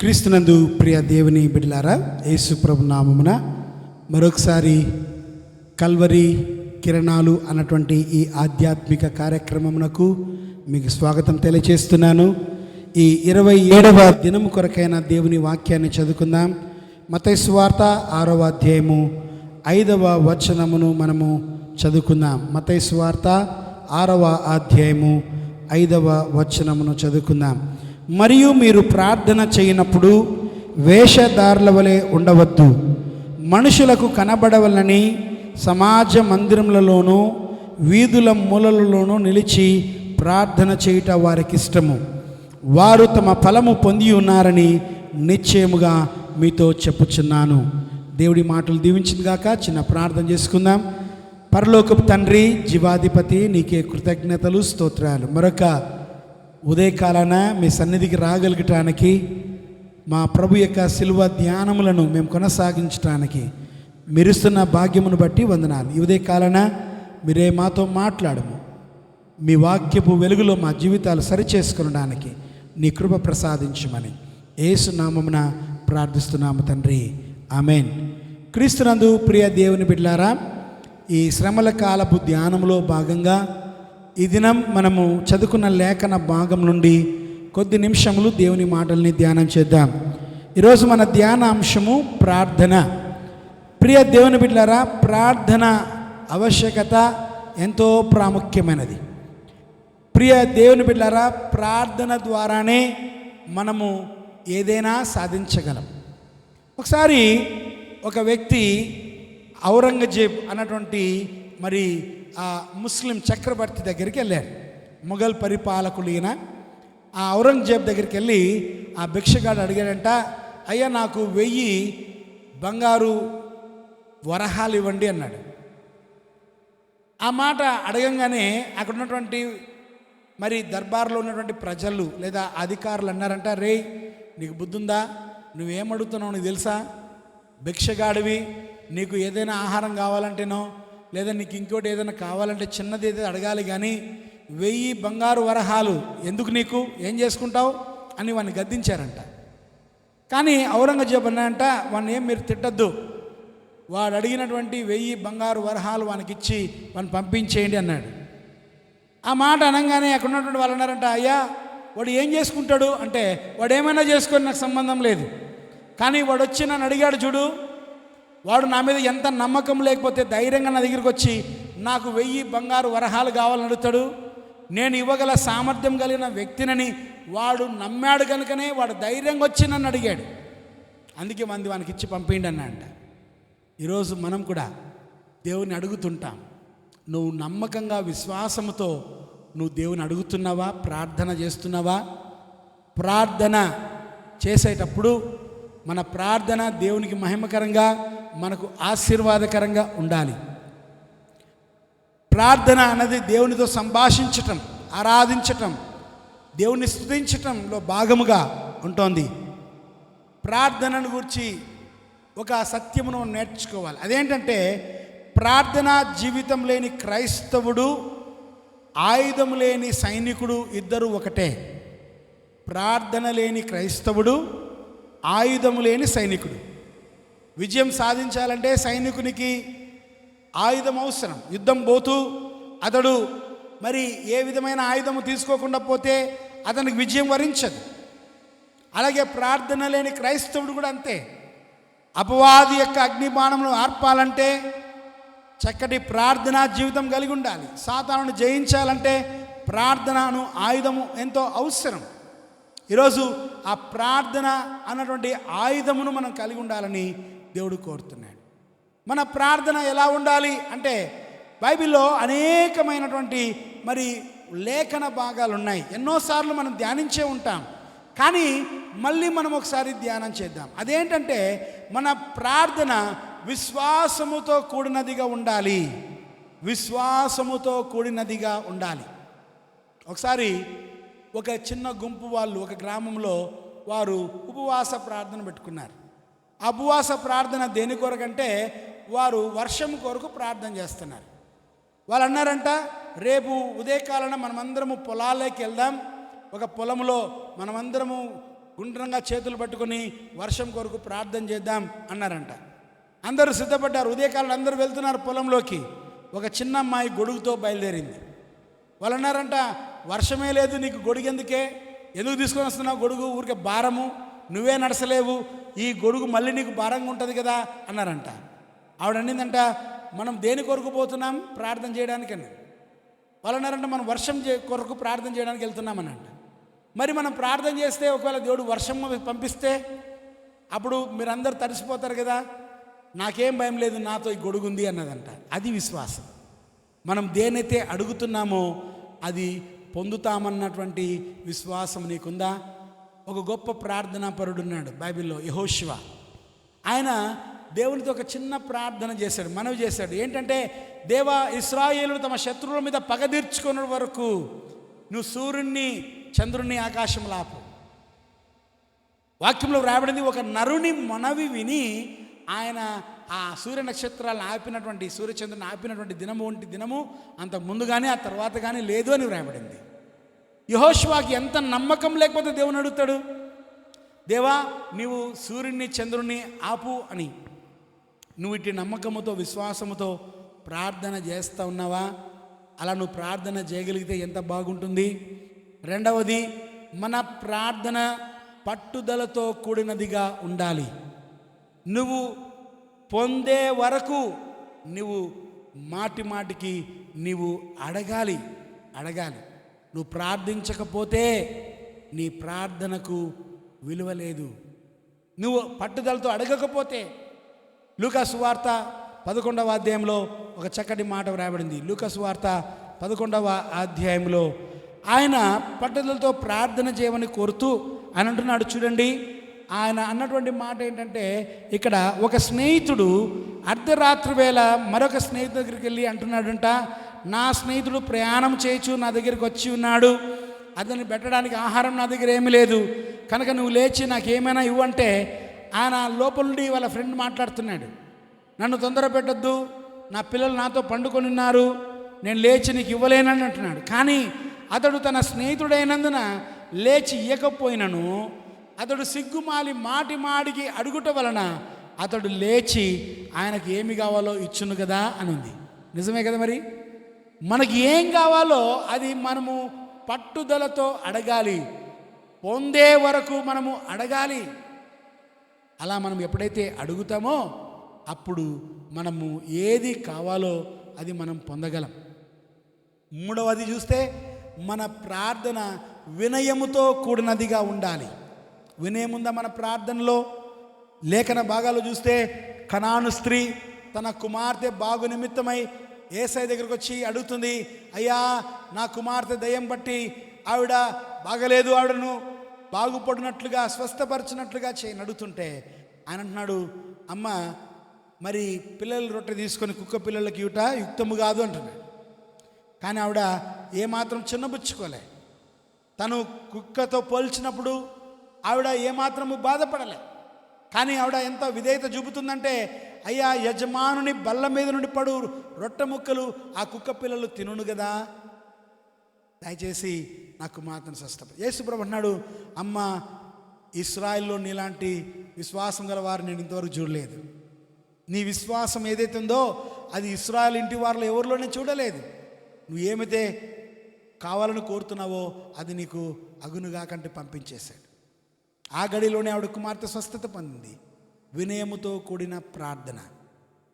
క్రీస్తునందు ప్రియ దేవుని బిడ్డలారా యేసుప్రభు నామమున మరొకసారి కల్వరి కిరణాలు అన్నటువంటి ఈ ఆధ్యాత్మిక కార్యక్రమమునకు మీకు స్వాగతం తెలియజేస్తున్నాను. ఈ ఇరవై ఏడవ దినము కొరకైన దేవుని వాక్యాన్ని చదువుకుందాం. మతైస్వార్త ఆరవ అధ్యాయము ఐదవ వచనమును మనము చదువుకుందాం. మతైస్వార్త ఆరవ అధ్యాయము ఐదవ వచనమును చదువుకుందాం. మరియు మీరు ప్రార్థన చేయనప్పుడు వేషధారుల వలె ఉండవద్దు. మనుషులకు కనబడవలని సమాజ మందిరములలోనూ వీధుల మూలలలోనూ నిలిచి ప్రార్థన చేయుట వారికి ఇష్టము. వారు తమ ఫలము పొంది ఉన్నారని నిశ్చయముగా మీతో చెప్పుచున్నాను. దేవుడి మాటలు దీవించింది గాక చిన్న ప్రార్థన చేసుకుందాం. పరలోకపు తండ్రి జీవాధిపతి నీకే కృతజ్ఞతలు స్తోత్రాలు. మరొక ఉదయకాలాన మీ సన్నిధికి రాగలిగటానికి మా ప్రభు యొక్క శిలువ ధ్యానములను మేము కొనసాగించడానికి మీరిస్తున్న భాగ్యమును బట్టి వందనాలు. ఈ ఉదయకాలాన మీరే మాతో మాట్లాడము. మీ వాక్యపు వెలుగులో మా జీవితాలు సరిచేసుకునడానికి నీ కృప ప్రసాదించమని ఏసు నామమున ప్రార్థిస్తున్నాము తండ్రి. ఆమెన్. క్రీస్తునందు ప్రియ దేవుని బిడ్లారా ఈ శ్రమల కాలపు ధ్యానంలో భాగంగా ఈ దినం మనము చదువుకున్న లేఖన భాగం నుండి కొద్ది నిమిషములు దేవుని మాటల్ని ధ్యానం చేద్దాం. ఈరోజు మన ధ్యాన అంశము ప్రార్థన. ప్రియ దేవుని బిడ్డారా ప్రార్థన ఆవశ్యకత ఎంతో ప్రాముఖ్యమైనది. ప్రియ దేవుని బిడ్డారా ప్రార్థన ద్వారానే మనము ఏదైనా సాధించగలం. ఒకసారి ఒక వ్యక్తి ఔరంగజేబ్ అన్నటువంటి మరి ఆ ముస్లిం చక్రవర్తి దగ్గరికి వెళ్ళారు. మొఘల్ పరిపాలకులు ఈయన. ఆ ఔరంగజేబ్ దగ్గరికి వెళ్ళి ఆ భిక్షగాడు అడిగాడంట అయ్యా నాకు వెయ్యి బంగారు వరహాలు ఇవ్వండి అన్నాడు. ఆ మాట అడగంగానే అక్కడ ఉన్నటువంటి మరి దర్బార్లో ఉన్నటువంటి ప్రజలు లేదా అధికారులు అన్నారంట రే నీకు బుద్ధుందా? నువ్వేం అడుగుతున్నావు? నీకు తెలుసా? భిక్షగాడివి నీకు ఏదైనా ఆహారం కావాలంటేనో లేదా నీకు ఇంకోటి ఏదైనా కావాలంటే చిన్నది ఏదో అడగాలి కానీ వెయ్యి బంగారు వరహాలు ఎందుకు నీకు? ఏం చేసుకుంటావు? అని వాడిని గద్దించారంట. కానీ ఔరంగజేబు అన్నాడంట వాడిని ఏం మీరు తిట్టద్దు. వాడు అడిగినటువంటి వెయ్యి బంగారు వరహాలు వానికి ఇచ్చి వాడిని పంపించేయండి అన్నాడు. ఆ మాట అనగానే అక్కడ ఉన్నటువంటి వాళ్ళు అన్నారంట అయ్యా వాడు ఏం చేసుకుంటాడు? అంటే వాడు ఏమైనా చేసుకొని నాకు సంబంధం లేదు. కానీ వాడు వచ్చి నన్ను అడిగాడు చూడు వాడు నా మీద ఎంత నమ్మకం లేకపోతే ధైర్యంగా నా దగ్గరికి వచ్చి నాకు వెయ్యి బంగారు వరహాలు కావాలని అడుగుతాడు. నేను ఇవ్వగల సామర్థ్యం కలిగిన వ్యక్తినని వాడు నమ్మాడు కనుకనే వాడు ధైర్యంగా వచ్చి నన్ను అడిగాడు. అందుకే మంది వానికి ఇచ్చి పంపిండి అన్నాడంట. ఈరోజు మనం కూడా దేవుని అడుగుతుంటాం. నువ్వు నమ్మకంగా విశ్వాసముతో నువ్వు దేవుని అడుగుతున్నావా? ప్రార్థన చేస్తున్నావా? ప్రార్థన చేసేటప్పుడు మన ప్రార్థన దేవునికి మహిమకరంగా మనకు ఆశీర్వాదకరంగా ఉండాలి. ప్రార్థన అన్నది దేవునితో సంభాషించటం ఆరాధించటం దేవుని స్థుతించటంలో భాగముగా ఉంటుంది. ప్రార్థనను గురించి ఒక సత్యమును నేర్చుకోవాలి. అదేంటంటే ప్రార్థన జీవితం లేని క్రైస్తవుడు ఆయుధం లేని సైనికుడు ఇద్దరు ఒకటే. ప్రార్థన లేని క్రైస్తవుడు ఆయుధం లేని సైనికుడు. విజయం సాధించాలంటే సైనికునికి ఆయుధం అవసరం. యుద్ధం పోతూ అతడు మరి ఏ విధమైన ఆయుధము తీసుకోకుండా పోతే అతనికి విజయం వరించదు. అలాగే ప్రార్థన లేని క్రైస్తవుడు కూడా అంతే. అపవాది యొక్క అగ్నిబాణమును ఆర్పాలంటే చక్కటి ప్రార్థనా జీవితం కలిగి ఉండాలి. సాతాను జయించాలంటే ప్రార్థనను ఆయుధము ఎంతో అవసరం. ఈరోజు ఆ ప్రార్థన అన్నటువంటి ఆయుధమును మనం కలిగి ఉండాలని దేవుడు కోరుతున్నాడు. మన ప్రార్థన ఎలా ఉండాలి అంటే బైబిల్లో అనేకమైనటువంటి మరి లేఖన భాగాలు ఉన్నాయి. ఎన్నోసార్లు మనం ధ్యానించే ఉంటాం. కానీ మళ్ళీ మనం ఒకసారి ధ్యానం చేద్దాం. అదేంటంటే మన ప్రార్థన విశ్వాసముతో కూడినదిగా ఉండాలి. విశ్వాసముతో కూడినదిగా ఉండాలి. ఒకసారి ఒక చిన్న గుంపు వాళ్ళు ఒక గ్రామంలో వారు ఉపవాస ప్రార్థన పెట్టుకున్నారు. ఉపవాస ప్రార్థన దేని కొరకంటే వారు వర్షం కొరకు ప్రార్థన చేస్తున్నారు. వాళ్ళు అన్నారంట రేపు ఉదయకాలన మనమందరము పొలాల్లోకి వెళ్దాం. ఒక పొలంలో మనమందరము గుండ్రంగా చేతులు పట్టుకొని వర్షం కొరకు ప్రార్థన చేద్దాం అన్నారంట. అందరూ సిద్ధపడ్డారు. ఉదయకాలం అందరూ వెళ్తున్నారు పొలంలోకి. ఒక చిన్న అమ్మాయి గొడుగుతో బయలుదేరింది. వాళ్ళు అన్నారంట వర్షమే లేదు నీకు గొడుగు ఎందుకే? ఎందుకు తీసుకొని వస్తున్నావు గొడుగు? ఊరికే భారము. నువ్వే నడసలేవు. ఈ గొడుగు మళ్ళీ నీకు భారంగా ఉంటుంది కదా అన్నారంట. ఆవిడ అన్నిందంట మనం దేని కొరకు పోతున్నాం? ప్రార్థన చేయడానికని వాళ్ళు అన్నారంట మనం వర్షం చే- కొరకు ప్రార్థన చేయడానికి వెళ్తున్నామనంట. మరి మనం ప్రార్థన చేస్తే ఒకవేళ దేవుడు వర్షం పంపిస్తే అప్పుడు మీరందరూ తడిసిపోతారు కదా. నాకేం భయం లేదు నాతో ఈ గొడుగు ఉంది అన్నదంట. అది విశ్వాసం. మనం దేనైతే అడుగుతున్నామో అది పొందుతామన్నటువంటి విశ్వాసం నీకుందా? ఒక గొప్ప ప్రార్థనా పరుడున్నాడు బైబిల్లో యహోశివ ఆయన దేవునితో ఒక చిన్న ప్రార్థన చేశాడు మనవి చేశాడు. ఏంటంటే దేవా ఇస్రాయేలు తమ శత్రువుల మీద పగ తీర్చుకున్న వరకు నువ్వు సూర్యుణ్ణి చంద్రుణ్ణి ఆకాశం లాపు. వాక్యంలో వ్రాయబడింది ఒక నరుని మనవి విని ఆయన ఆ సూర్య నక్షత్రాలను ఆపినటువంటి సూర్యచంద్రుని ఆపినటువంటి దినము వంటి దినము అంత ముందు కానీ ఆ తర్వాత కానీ లేదు అని వ్రాయబడింది. యహోష్వాకి ఎంత నమ్మకం లేకపోతే దేవుని అడుగుతాడు? దేవా నీవు సూర్యుని చంద్రుణ్ణి ఆపు అని. నువ్వు ఇట్టి నమ్మకముతో విశ్వాసముతో ప్రార్థన చేస్తూ ఉన్నావా? అలా నువ్వు ప్రార్థన చేయగలిగితే ఎంత బాగుంటుంది? రెండవది మన ప్రార్థన పట్టుదలతో కూడినదిగా ఉండాలి. నువ్వు పొందే వరకు నువ్వు మాటి మాటికి నీవు అడగాలి అడగాలి. నువ్వు ప్రార్థించకపోతే నీ ప్రార్థనకు విలువ లేదు. నువ్వు పట్టుదలతో అడగకపోతే లూకాసు వార్త పదకొండవ అధ్యాయంలో ఒక చక్కటి మాట వ్రాయబడింది. లూకాసు వార్త పదకొండవ అధ్యాయంలో ఆయన పట్టుదలతో ప్రార్థన చేయమని కోరుతూ ఆయన అంటున్నాడు చూడండి ఆయన అన్నటువంటి మాట ఏంటంటే ఇక్కడ ఒక స్నేహితుడు అర్ధరాత్రి వేళ మరొక స్నేహితుడి దగ్గరికి వెళ్ళి అంటున్నాడంట నా స్నేహితుడు ప్రయాణం చేయొచ్చు నా దగ్గరికి వచ్చి ఉన్నాడు. అతన్ని పెట్టడానికి ఆహారం నా దగ్గర ఏమీ లేదు. కనుక నువ్వు లేచి నాకేమైనా ఇవ్వంటే ఆయన లోపల నుండి వాళ్ళ ఫ్రెండ్ మాట్లాడుతున్నాడు. నన్ను తొందర పెట్టొద్దు. నా పిల్లలు నాతో పండుకొని ఉన్నారు. నేను లేచి నీకు ఇవ్వలేనని అంటున్నాడు. కానీ అతడు తన స్నేహితుడైనందున లేచి ఇయ్యకపోయినను. అతడు సిగ్గుమాలి మాటి మాడికి అడుగుట వలన అతడు లేచి ఆయనకి ఏమి కావాలో ఇచ్చును కదా అని ఉంది నిజమే కదా మరి? మనకి ఏం కావాలో అది మనము పట్టుదలతో అడగాలి. పొందే వరకు మనము అడగాలి. అలా మనం ఎప్పుడైతే అడుగుతామో అప్పుడు మనము ఏది కావాలో అది మనం పొందగలం. మూడవది చూస్తే మన ప్రార్థన వినయముతో కూడినదిగా ఉండాలి. వినయం ఉందా మన ప్రార్థనలో? లేఖన భాగాలు చూస్తే కణాను స్త్రీ తన కుమార్తె బాగు నిమిత్తమై ఏసఐ దగ్గరకు వచ్చి అడుగుతుంది అయ్యా నా కుమార్తె దయ్యం బట్టి ఆవిడ బాగలేదు ఆవిడను బాగుపడినట్లుగా స్వస్థపరిచినట్లుగా చేయని అడుగుతుంటే ఆయన అంటున్నాడు అమ్మ మరి పిల్లల రొట్టె తీసుకొని కుక్క పిల్లలకి ఇవ్వట? యుక్తము కాదు అంటున్నాడు. కానీ ఆవిడ ఏమాత్రం చిన్నబుచ్చుకోలే. తను కుక్కతో పోల్చినప్పుడు ఆవిడ ఏమాత్రము బాధపడలే. కానీ ఆవిడ ఎంత విధేయత చూపుతుందంటే అయ్యా యజమానుని బల్ల మీద నుండి పడు రొట్టె ముక్కలు ఆ కుక్క పిల్లలు తినును కదా దయచేసి నా కుమార్తెను స్వస్థప యేసుప్రభు అన్నాడు అమ్మ ఇస్రాయిల్లో నీలాంటి విశ్వాసం గల వారు నేను ఇంతవరకు చూడలేదు. నీ విశ్వాసం ఏదైతే ఉందో అది ఇస్రాయల్ ఇంటి వారిలో ఎవరిలోనే చూడలేదు. నువ్వు ఏమైతే కావాలని కోరుతున్నావో అది నీకు అగునుగా కంటే పంపించేశాడు. ఆ గడిలోనే ఆవిడ కుమార్తె స్వస్థత పొందింది. వినయముతో కూడిన ప్రార్థన.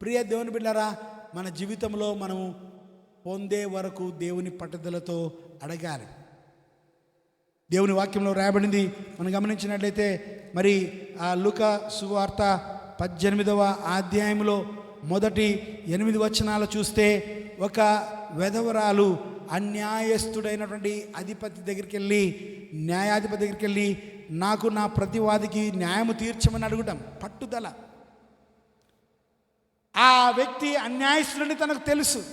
ప్రియ దేవుని బిడ్డరా మన జీవితంలో మనము పొందే వరకు దేవుని పట్టుదలతో అడగాలి. దేవుని వాక్యంలో రాయబడింది మనం గమనించినట్లయితే మరి ఆ లుక సువార్త పద్దెనిమిదవ అధ్యాయంలో మొదటి ఎనిమిది వచనాలు చూస్తే ఒక వెధవరాలు అన్యాయస్తుడైనటువంటి అధిపతి దగ్గరికి వెళ్ళి న్యాయాధిపతి దగ్గరికి వెళ్ళి నాకు నా ప్రతివాదికి న్యాయము తీర్చమని అడగటం పట్టుదల. ఆ వ్యక్తి అన్యాయస్తుడని తనకు తెలుసు.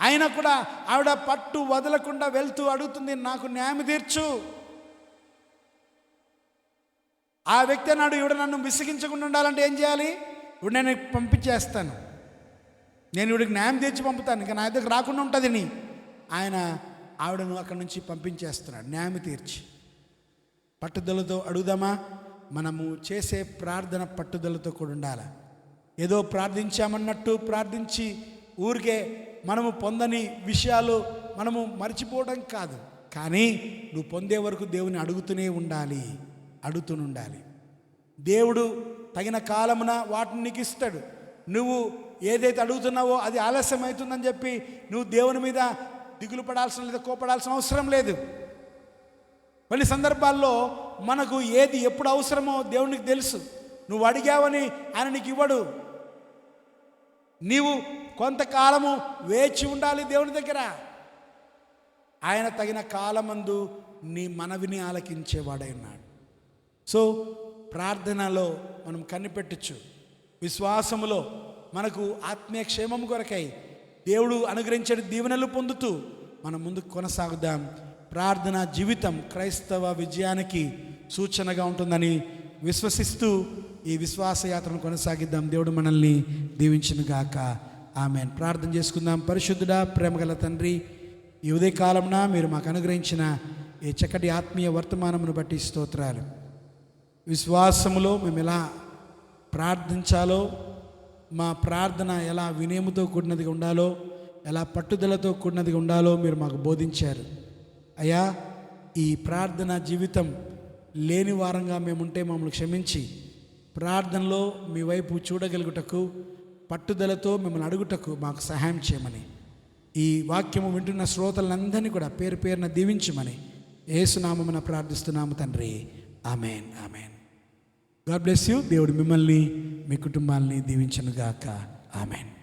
అయినా కూడా ఆవిడ పట్టు వదలకుండా వెళ్తూ అడుగుతుంది నాకు న్యాయం తీర్చు. ఆ వ్యక్తి అన్నాడు ఇవిడ నన్ను విసిగించకుండా ఉండాలంటే ఏం చేయాలి? ఇప్పుడు నేను పంపించేస్తాను. నేను ఇవిడికి న్యాయం తీర్చి పంపుతాను. ఇంకా నా దగ్గర రాకుండా ఉంటుంది నీ. ఆయన ఆవిడను అక్కడి నుంచి పంపించేస్తున్నాడు. న్యాయం తీర్చి. పట్టుదలతో అడుగుదామా? మనము చేసే ప్రార్థన పట్టుదలతో కూడా ఉండాలి? ఏదో ప్రార్థించామన్నట్టు ప్రార్థించి ఊరికే మనము పొందని విషయాలు మనము మర్చిపోవడం కాదు. కానీ నువ్వు పొందే వరకు దేవుని అడుగుతూనే ఉండాలి. అడుగుతూనే ఉండాలి. దేవుడు తగిన కాలమున వాటిని నీకు ఇస్తాడు. నువ్వు ఏదైతే అడుగుతున్నావో అది ఆలస్యం అవుతుందని చెప్పి నువ్వు దేవుని మీద దిగులు పడాల్సిన లేదా కోపడాల్సిన అవసరం లేదు. కొన్ని సందర్భాల్లో మనకు ఏది ఎప్పుడు అవసరమో దేవునికి తెలుసు. నువ్వు అడిగావని ఆయన నీకు ఇవ్వడు. నీవు కొంతకాలము వేచి ఉండాలి దేవుని దగ్గర. ఆయన తగిన కాలమందు నీ మనవిని ఆలకించేవాడై ఉన్నాడు సో ప్రార్థనలో మనం కనిపెట్టచ్చు. విశ్వాసములో మనకు ఆత్మీయ క్షేమం కొరకై దేవుడు అనుగ్రహించే దీవెనలు పొందుతూ మనం ముందుకు కొనసాగుదాం. ప్రార్థన జీవితం క్రైస్తవ విజయానికి సూచనగా ఉంటుందని విశ్వసిస్తూ ఈ విశ్వాసయాత్రను కొనసాగిద్దాం. దేవుడు మనల్ని దీవించునుగాక. ఆమె ప్రార్థన చేసుకుందాం. పరిశుద్ధుడా ప్రేమగల తండ్రి ఈ ఉదయకాలంన మీరు మాకు అనుగ్రహించిన ఈ చక్కటి ఆత్మీయ వర్తమానమును బట్టి స్తోత్రాలు. విశ్వాసములో మేము ఎలా ప్రార్థించాలో మా ప్రార్థన ఎలా వినయముతో కూడినదిగా ఉండాలో ఎలా పట్టుదలతో కూడినదిగా ఉండాలో మీరు మాకు బోధించారు. అయ్యా ఈ ప్రార్థన జీవితం లేని వారంగా మేముంటే మమ్మల్ని క్షమించి ప్రార్థనలో మీ వైపు చూడగలుగుటకు పట్టుదలతో మిమ్మల్ని అడుగుటకు మాకు సహాయం చేయమని. ఈ వాక్యము వింటున్న శ్రోతలందరినీ కూడా పేరు పేరున దీవించమని ఏసునామమున ప్రార్థిస్తున్నాము తండ్రి. Amen amen. God bless you. దేవుడు మిమ్మల్ని మీ కుటుంబాలని దీవించనుగాక. ఆమెన్.